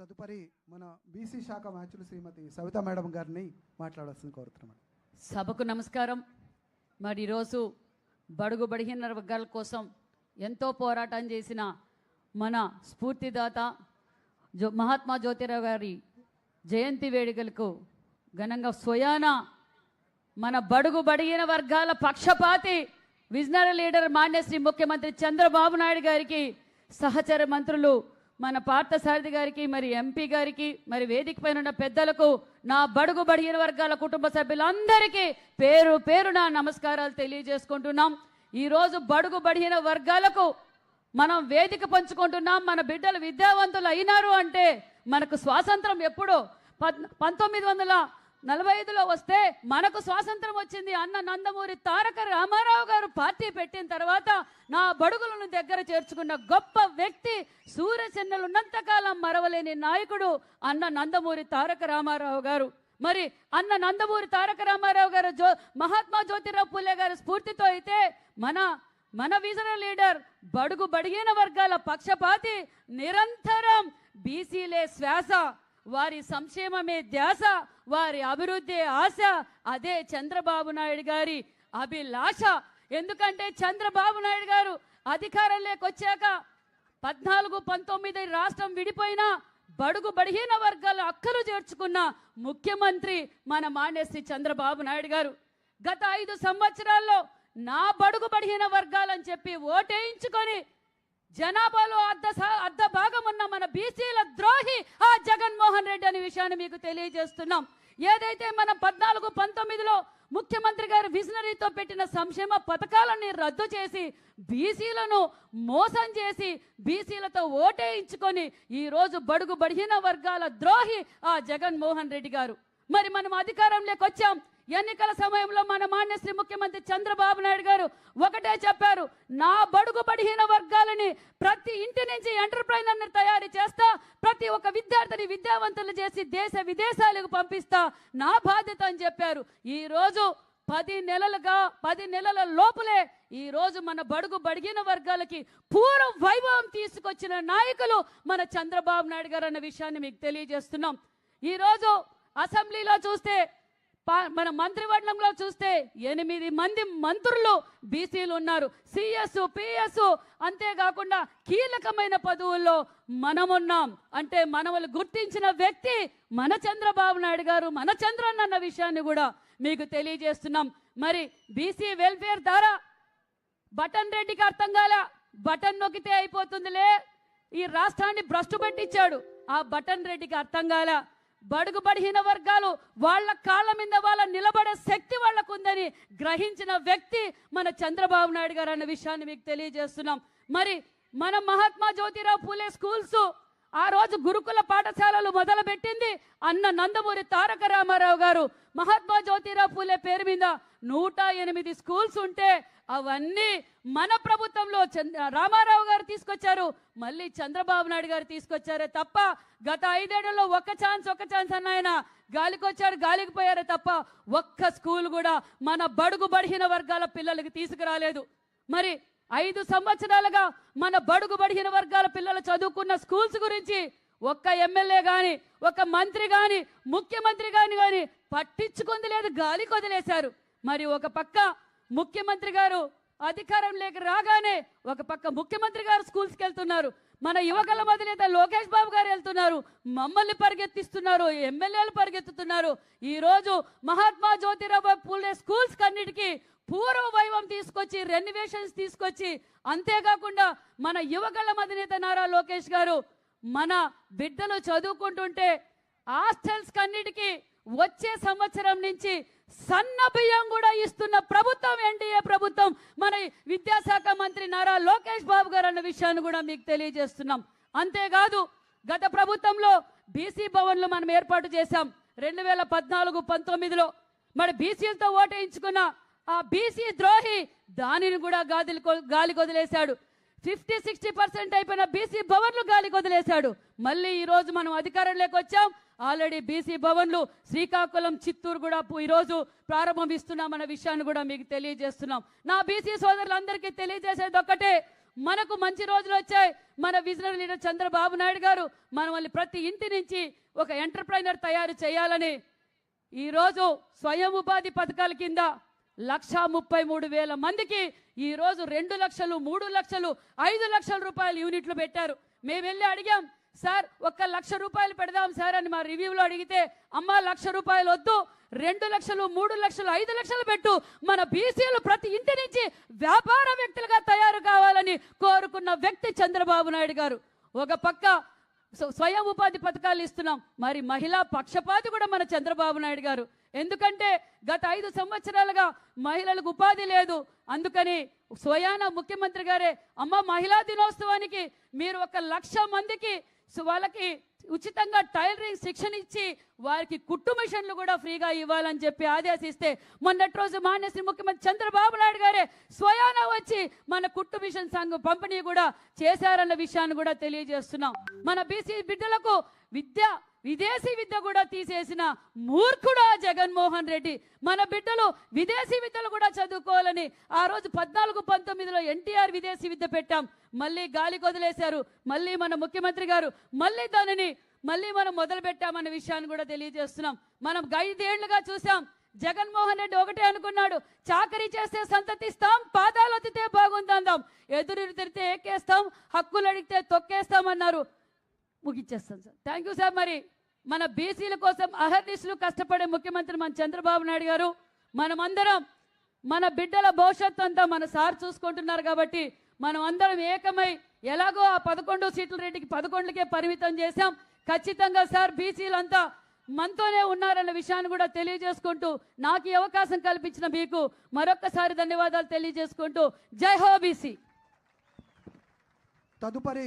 తదుపరి మన బీసీ శాఖ మ్యాచ్లు శ్రీమతి సవిత మేడం గారిని మాట్లాడాల్సింది కోరుతున్నాం. సభకు నమస్కారం. మరి ఈరోజు బడుగు బడిహీన వర్గాల కోసం ఎంతో పోరాటం చేసిన మన స్ఫూర్తిదాత జో మహాత్మా జ్యోతిరావు గారి జయంతి వేడుకలకు ఘనంగా స్వయాన మన బడుగు బడిగిన వర్గాల పక్షపాతి విజనరీ లీడర్ మాన్యశ్రీ ముఖ్యమంత్రి చంద్రబాబు నాయుడు గారికి సహచర మంత్రులు మన పార్థసారథి గారికి మరి ఎంపీ గారికి మరి వేదిక పైన ఉన్న పెద్దలకు నా బడుగు బడిగిన వర్గాల కుటుంబ సభ్యులందరికీ పేరు పేరు నా నమస్కారాలు తెలియజేసుకుంటున్నాం. ఈరోజు బడుగు బడిగిన వర్గాలకు మనం వేదిక పంచుకుంటున్నాం. మన బిడ్డలు విద్యావంతులు అయినారు అంటే మనకు స్వాతంత్రం ఎప్పుడో? పద్ పంతొమ్మిది వందల నలభై ఐదులో వస్తే మనకు స్వాతంత్రం వచ్చింది అన్న నందమూరి తారక రామారావు గారు పార్టీ పెట్టిన తర్వాత నా బడుగులను దగ్గర చేర్చుకున్న గొప్ప వ్యక్తి సూర్యచెన్నలున్నంతకాలం మరవలేని నాయకుడు అన్న నందమూరి తారక రామారావు గారు. మరి అన్న నందమూరి తారక రామారావు గారు జో మహాత్మా జ్యోతిరావు పూలే గారి స్ఫూర్తితో అయితే మన మన విజనరీ లీడర్ బడుగు బడిగిన వర్గాల పక్షపాతి నిరంతరం బీసీలే శ్వాస. వారి సంక్షేమమే ధ్యాస వారి అభివృద్ధి ఆశ. అదే చంద్రబాబు నాయుడు గారి అభిలాష. ఎందుకంటే చంద్రబాబు నాయుడు గారు అధికారంలోకి వచ్చాక పద్నాలుగు పంతొమ్మిది రాష్ట్రం విడిపోయినా బడుగు బడిహీన వర్గాల అక్కలు చేర్చుకున్న ముఖ్యమంత్రి మన మానేసి చంద్రబాబు నాయుడు గారు. గత ఐదు సంవత్సరాల్లో నా బడుగు బడిహీన వర్గాలని చెప్పి ఓటేయించుకొని జనాభాలో అర్ధ అర్ధ భాగం ఉన్న మన బీసీల ద్రోహి ఆ జగన్మోహన్ రెడ్డి అనే విషయాన్ని మీకు తెలియజేస్తున్నాం. ఏదైతే మన పద్నాలుగు పంతొమ్మిదిలో ముఖ్యమంత్రి గారు విజనరీతో పెట్టిన సంక్షేమ పథకాలని రద్దు చేసి బీసీలను మోసం చేసి బీసీలతో ఓటేయించుకొని ఈ రోజు బడుగు బడిహీన వర్గాల ద్రోహి ఆ జగన్మోహన్ రెడ్డి గారు. మరి మనం అధికారంలోకి వచ్చాం. ఎన్నికల సమయంలో మన మాన్యశ్రీ ముఖ్యమంత్రి చంద్రబాబు నాయుడు గారు ఒకటే చెప్పారు నా బడుగు బడిహీన వర్గాలని ప్రతి ఇంటి నుంచి ఎంటర్ప్రైనర్ని తయారు చేస్తా ప్రతి ఒక్క విద్యార్థిని విద్యావంతులు చేసి దేశ విదేశాలకు పంపిస్తా నా బాధ్యత అని చెప్పారు. ఈరోజు పది నెలలుగా పది నెలల లోపులే ఈ రోజు మన బడుగు బడిగిన వర్గాలకి పూర్వ వైభవం తీసుకొచ్చిన నాయకులు మన చంద్రబాబు నాయుడు గారు అన్న విషయాన్ని మీకు తెలియజేస్తున్నాం. ఈరోజు అసెంబ్లీలో చూస్తే మన మంత్రివర్గంలో చూస్తే ఎనిమిది మంది మంత్రులు బీసీలు ఉన్నారు. సిఎస్ పిఎస్ అంతేకాకుండా కీలకమైన పదవుల్లో మనమున్నాం. అంటే మనములు గుర్తించిన వ్యక్తి మన చంద్రబాబు నాయుడు గారు మన చంద్రన్న అన్న విషయాన్ని కూడా మీకు తెలియజేస్తున్నాం. మరి బీసీ వెల్ఫేర్ ద్వారా బటన్ రెడ్డికి అర్థం కాల బటన్ నొక్కితే అయిపోతుందిలే. ఈ రాష్ట్రాన్ని భ్రష్టు పెట్టించాడు. ఆ బటన్ రెడ్డికి అర్థం కాలా బడుగు బడిహీన వర్గాలు వాళ్ళ కాళ్ళ మీద వాళ్ళ నిలబడే శక్తి వాళ్ళకు ఉందని గ్రహించిన వ్యక్తి మన చంద్రబాబు నాయుడు గారు అన్న విషయాన్ని మీకు తెలియజేస్తున్నాం. మరి మన మహాత్మా జ్యోతిరావు పూలే స్కూల్స్ ఆ రోజు గురుకుల పాఠశాలలు మొదలుపెట్టింది అన్న నందమూరి తారక రామారావు గారు. మహాత్మా జ్యోతిరావు పూలే పేరు మీద నూట ఎనిమిది స్కూల్స్ ఉంటే అవన్నీ మన ప్రభుత్వంలో చంద్ర రామారావు గారు తీసుకొచ్చారు. మళ్ళీ చంద్రబాబు నాయుడు గారు తీసుకొచ్చారే తప్ప గత ఐదేళ్ళలో ఒక్క ఛాన్స్ ఒక్క ఛాన్స్ అన్న ఆయన గాలికి వచ్చారు గాలికి పోయారే తప్ప ఒక్క స్కూల్ కూడా మన బడుగు బడిహీన వర్గాల పిల్లలకి తీసుకురాలేదు. మరి ఐదు సంవత్సరాలుగా మన బడుగు బడిహీన వర్గాల పిల్లలు చదువుకున్న స్కూల్స్ గురించి ఒక్క ఎమ్మెల్యే కానీ ఒక మంత్రి కానీ ముఖ్యమంత్రి కానీ కానీ పట్టించుకుంది లేదు గాలికి వదిలేశారు. మరి ఒక పక్క ముఖ్యమంత్రి గారు అధికారం లేక రాగానే ఒక పక్క ముఖ్యమంత్రి గారు స్కూల్స్కి వెళ్తున్నారు. మన యువకుల మొదలైతే లోకేష్ బాబు గారు వెళ్తున్నారు. మమ్మల్ని పరిగెత్తిస్తున్నారు. ఎమ్మెల్యేలు పరిగెత్తుతున్నారు. ఈరోజు మహాత్మా జ్యోతిరావు పూలే స్కూల్స్ కన్నిటికీ పూర్వ వైభవం తీసుకొచ్చి రెన్యువేషన్స్ తీసుకొచ్చి అంతేకాకుండా మన యువకుల అధినేత నారా లోకేష్ గారు మన బిడ్డలు చదువుకుంటుంటే హాస్టల్స్ కన్నిటికీ వచ్చే సంవత్సరం నుంచి సన్న బియ్యం కూడా ఇస్తున్న ప్రభుత్వం ఎన్డీఏ ప్రభుత్వం మన విద్యాశాఖ మంత్రి నారా లోకేష్ బాబు గారు అన్న విషయాన్ని కూడా మీకు తెలియజేస్తున్నాం. అంతేకాదు గత ప్రభుత్వంలో బీసీ భవన్లు మనం ఏర్పాటు చేశాం. రెండు వేల పద్నాలుగు పంతొమ్మిదిలో మరి బీసీలతో ఓటేయించుకున్న ఆ బీసీ ద్రోహి దానిని కూడా గాలి గాలి వదిలేశాడు. ఫిఫ్టీ సిక్స్టీ పర్సెంట్ అయిపోయిన బీసీ భవన్లు గాలికి వదిలేశాడు మళ్ళీ ఈ రోజు మనం అధికారంలోకి వచ్చాం. ఆల్రెడీ బీసీ భవన్లు శ్రీకాకుళం చిత్తూరు కూడా ఈరోజు ప్రారంభిస్తున్నామన్న విషయాన్ని కూడా మీకు తెలియజేస్తున్నాం. నా బీసీ సోదరులందరికీ తెలియజేసేది ఒక్కటే. మనకు మంచి రోజులు వచ్చాయి. మన విజనరీ లీడర్ చంద్రబాబు నాయుడు గారు మనల్ని ప్రతి ఇంటి నుంచి ఒక ఎంటర్ప్రైనర్ తయారు చేయాలని ఈరోజు స్వయం ఉపాధి పథకాల కింద లక్షా ముప్పై మూడు వేల మందికి ఈరోజు రెండు లక్షలు మూడు లక్షలు ఐదు లక్షల రూపాయలు యూనిట్లు పెట్టారు. మేము వెళ్ళి అడిగాం సార్ ఒక్క లక్ష రూపాయలు పెడదాం సార్ అని మా రివ్యూలో అడిగితే అమ్మ లక్ష రూపాయలు వద్దు రెండు లక్షలు మూడు లక్షలు ఐదు లక్షలు పెట్టు. మన బీసీలు ప్రతి ఇంటి నుంచి వ్యాపార వ్యక్తులుగా తయారు కావాలని కోరుకున్న వ్యక్తి చంద్రబాబు నాయుడు గారు. ఒక పక్క స్వయం ఉపాధి పథకాలు ఇస్తున్నాం మరి మహిళా పక్షపాతి కూడా మన చంద్రబాబు నాయుడు గారు. ఎందుకంటే గత ఐదు సంవత్సరాలుగా మహిళలకు ఉపాధి లేదు. అందుకని స్వయాన ముఖ్యమంత్రి గారే అమ్మ మహిళా దినోత్సవానికి మీరు ఒక లక్ష మందికి వాళ్ళకి ఉచితంగా టైలరింగ్ శిక్షణ ఇచ్చి వారికి కుట్టు మిషన్లు కూడా ఫ్రీగా ఇవ్వాలని చెప్పి ఆదేశిస్తే మొన్నటి రోజు మాన్యశ్రీ ముఖ్యమంత్రి చంద్రబాబు నాయుడు గారే స్వయాన వచ్చి మన కుట్టు మిషన్ సంఘం పంపిణీ కూడా చేశారన్న విషయాన్ని కూడా తెలియజేస్తున్నాం. మన బీసీ బిడ్డలకు విద్య విదేశీ విద్య కూడా తీసేసిన మూర్ఖుడా జగన్మోహన్ రెడ్డి. మన బిడ్డలు విదేశీ విద్యలు కూడా చదువుకోవాలని ఆ రోజు పద్నాలుగు పంతొమ్మిదిలో ఎన్టీఆర్ విదేశీ విద్య పెట్టాం. మళ్ళీ గాలి కొదిలేశారు. మళ్ళీ మన ముఖ్యమంత్రి గారు మళ్ళీ దానిని మళ్ళీ మనం మొదలు పెట్టామన్న విషయాన్ని కూడా తెలియజేస్తున్నాం. మనం ఐదేళ్ళుగా చూసాం జగన్మోహన్ రెడ్డి ఒకటే అనుకున్నాడు. చాకరీ చేస్తే సంతతిస్తాం పాదాలు ఒత్తితే బాగుందందాం. ఎదురు తిరితే ఎక్కేస్తాం హక్కులు అడిగితే తొక్కేస్తామన్నారు. ముగిచ్చేస్తాను సార్. థ్యాంక్ యూ సార్ మరి మన బీసీల కోసం అహర్నిశలు కష్టపడే ముఖ్యమంత్రి మన చంద్రబాబు నాయుడు గారు మనమందరం మన బిడ్డల భవిష్యత్తు అంతా మన సార్ చూసుకుంటున్నారు కాబట్టి మనం అందరం ఏకమై ఎలాగో ఆ పదకొండు సీట్ల రెడ్డికి పదకొండుకే పరిమితం చేశాం. ఖచ్చితంగా సార్ బీసీలంతా మనతోనే ఉన్నారన్న విషయాన్ని కూడా తెలియజేసుకుంటూ నాకు ఈ అవకాశం కల్పించిన మీకు మరొక్కసారి ధన్యవాదాలు తెలియజేసుకుంటూ. జై హో బీసీ! తదుపరి